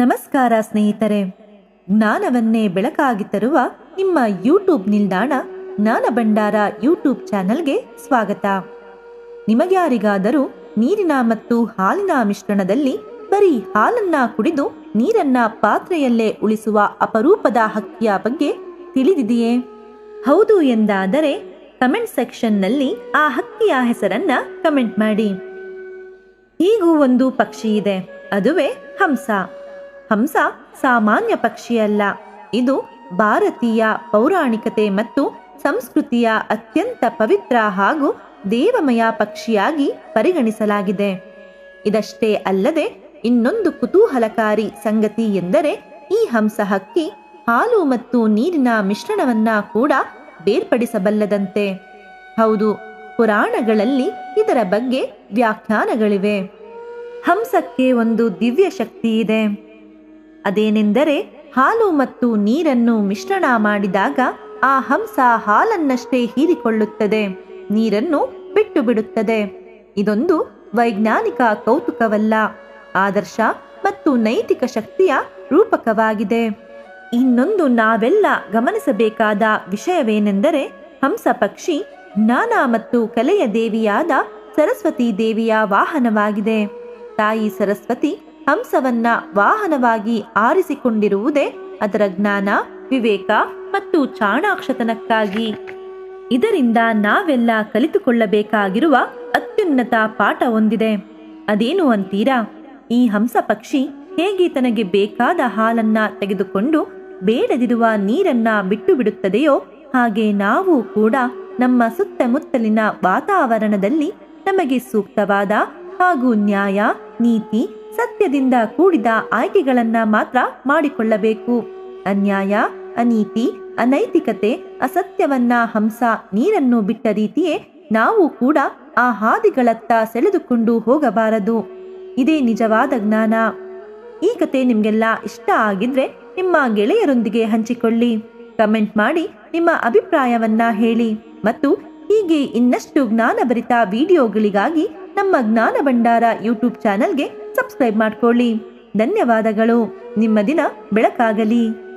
ನಮಸ್ಕಾರ ಸ್ನೇಹಿತರೆ. ಜ್ಞಾನವನ್ನೇ ಬೆಳಕಾಗಿ ತರುವ ನಿಮ್ಮ ಯೂಟ್ಯೂಬ್ ನಿಲ್ದಾಣ ಜ್ಞಾನ ಭಂಡಾರ ಯೂಟ್ಯೂಬ್ ಚಾನೆಲ್ಗೆ ಸ್ವಾಗತ. ನಿಮಗ್ಯಾರಿಗಾದರೂ ನೀರಿನ ಮತ್ತು ಹಾಲಿನ ಮಿಶ್ರಣದಲ್ಲಿ ಬರೀ ಹಾಲನ್ನ ಕುಡಿದು ನೀರನ್ನ ಪಾತ್ರೆಯಲ್ಲೇ ಉಳಿಸುವ ಅಪರೂಪದ ಹಕ್ಕಿಯ ಬಗ್ಗೆ ತಿಳಿದಿದೆಯೇ? ಹೌದು ಎಂದಾದರೆ ಕಮೆಂಟ್ ಸೆಕ್ಷನ್ನಲ್ಲಿ ಆ ಹಕ್ಕಿಯ ಹೆಸರನ್ನ ಕಮೆಂಟ್ ಮಾಡಿ. ಹೀಗೂ ಒಂದು ಪಕ್ಷಿ ಇದೆ. ಅದುವೇ ಹಂಸ. ಹಂಸ ಸಾಮಾನ್ಯ ಪಕ್ಷಿಯಲ್ಲ. ಇದು ಭಾರತೀಯ ಪೌರಾಣಿಕತೆ ಮತ್ತು ಸಂಸ್ಕೃತಿಯ ಅತ್ಯಂತ ಪವಿತ್ರ ಹಾಗೂ ದೇವಮಯ ಪಕ್ಷಿಯಾಗಿ ಪರಿಗಣಿಸಲಾಗಿದೆ. ಇದಷ್ಟೇ ಅಲ್ಲದೆ ಇನ್ನೊಂದು ಕುತೂಹಲಕಾರಿ ಸಂಗತಿ ಎಂದರೆ ಈ ಹಂಸ ಹಕ್ಕಿ ಹಾಲು ಮತ್ತು ನೀರಿನ ಮಿಶ್ರಣವನ್ನ ಕೂಡ ಬೇರ್ಪಡಿಸಬಲ್ಲದಂತೆ. ಹೌದು, ಪುರಾಣಗಳಲ್ಲಿ ಇದರ ಬಗ್ಗೆ ವ್ಯಾಖ್ಯಾನಗಳಿವೆ. ಹಂಸಕ್ಕೆ ಒಂದು ದಿವ್ಯ ಶಕ್ತಿ ಇದೆ. ಅದೇನೆಂದರೆ ಹಾಲು ಮತ್ತು ನೀರನ್ನು ಮಿಶ್ರಣ ಮಾಡಿದಾಗ ಆ ಹಂಸ ಹಾಲನ್ನಷ್ಟೇ ಹೀರಿಕೊಳ್ಳುತ್ತದೆ. ನೀರನ್ನು ಬಿಟ್ಟು ಬಿಡುತ್ತದೆ ಇದೊಂದು ವೈಜ್ಞಾನಿಕ ಕೌತುಕವಲ್ಲ. ಆದರ್ಶ ಮತ್ತು ನೈತಿಕ ಶಕ್ತಿಯ ರೂಪಕವಾಗಿದೆ. ಇನ್ನೊಂದು ನಾವೆಲ್ಲ ಗಮನಿಸಬೇಕಾದ ವಿಷಯವೇನೆಂದರೆ ಹಂಸ ಪಕ್ಷಿ ಜ್ಞಾನ ಮತ್ತು ಕಲೆಯ ದೇವಿಯಾದ ಸರಸ್ವತಿ ದೇವಿಯ ವಾಹನವಾಗಿದೆ. ತಾಯಿ ಸರಸ್ವತಿ ಹಂಸವನ್ನ ವಾಹನವಾಗಿ ಆರಿಸಿಕೊಂಡಿರುವುದೇ ಅದರ ಜ್ಞಾನ, ವಿವೇಕ ಮತ್ತು ಚಾಣಾಕ್ಷತನಕ್ಕಾಗಿ. ಇದರಿಂದ ನಾವೆಲ್ಲ ಕಲಿತುಕೊಳ್ಳಬೇಕಾಗಿರುವ ಅತ್ಯುನ್ನತ ಪಾಠ ಹೊಂದಿದೆ ಅದೇನು ಅಂತೀರಾ? ಈ ಹಂಸ ಪಕ್ಷಿ ಹೇಗೆ ತನಗೆ ಬೇಕಾದ ಹಾಲನ್ನ ತೆಗೆದುಕೊಂಡು ಬೇಡದಿರುವ ನೀರನ್ನ ಬಿಟ್ಟು ಬಿಡುತ್ತದೆಯೋ ಹಾಗೆ ನಾವು ಕೂಡ ನಮ್ಮ ಸುತ್ತಮುತ್ತಲಿನ ವಾತಾವರಣದಲ್ಲಿ ನಮಗೆ ಸೂಕ್ತವಾದ ಹಾಗೂ ನ್ಯಾಯ, ನೀತಿ ಸತ್ಯದಿಂದ ಕೂಡಿದ ಆಯ್ಕೆಗಳನ್ನ ಮಾತ್ರ ಮಾಡಿಕೊಳ್ಳಬೇಕು. ಅನ್ಯಾಯ, ಅನೀತಿ, ಅನೈತಿಕತೆ, ಅಸತ್ಯವನ್ನ ಹಂಸ, ನೀರನ್ನು ಬಿಟ್ಟ ರೀತಿಯೇ ನಾವು ಕೂಡ ಆ ಹಾದಿಗಳತ್ತ ಸೆಳೆದುಕೊಂಡು ಹೋಗಬಾರದು. ಇದೇ ನಿಜವಾದ ಜ್ಞಾನ. ಈ ಕತೆ ನಿಮಗೆಲ್ಲ ಇಷ್ಟ ಆಗಿದ್ರೆ ನಿಮ್ಮ ಗೆಳೆಯರೊಂದಿಗೆ ಹಂಚಿಕೊಳ್ಳಿ. ಕಮೆಂಟ್ ಮಾಡಿ ನಿಮ್ಮ ಅಭಿಪ್ರಾಯವನ್ನ ಹೇಳಿ. ಮತ್ತು ಹೀಗೆ ಇನ್ನಷ್ಟು ಜ್ಞಾನಭರಿತ ವಿಡಿಯೋಗಳಿಗಾಗಿ ನಮ್ಮ ಜ್ಞಾನ ಭಂಡಾರ ಯೂಟ್ಯೂಬ್ ಚಾನಲ್ಗೆ ಸಬ್ಸ್ಕ್ರೈಬ್ ಮಾಡ್ಕೊಳ್ಳಿ. ಧನ್ಯವಾದಗಳು. ನಿಮ್ಮ ದಿನ ಬೆಳಕಾಗಲಿ.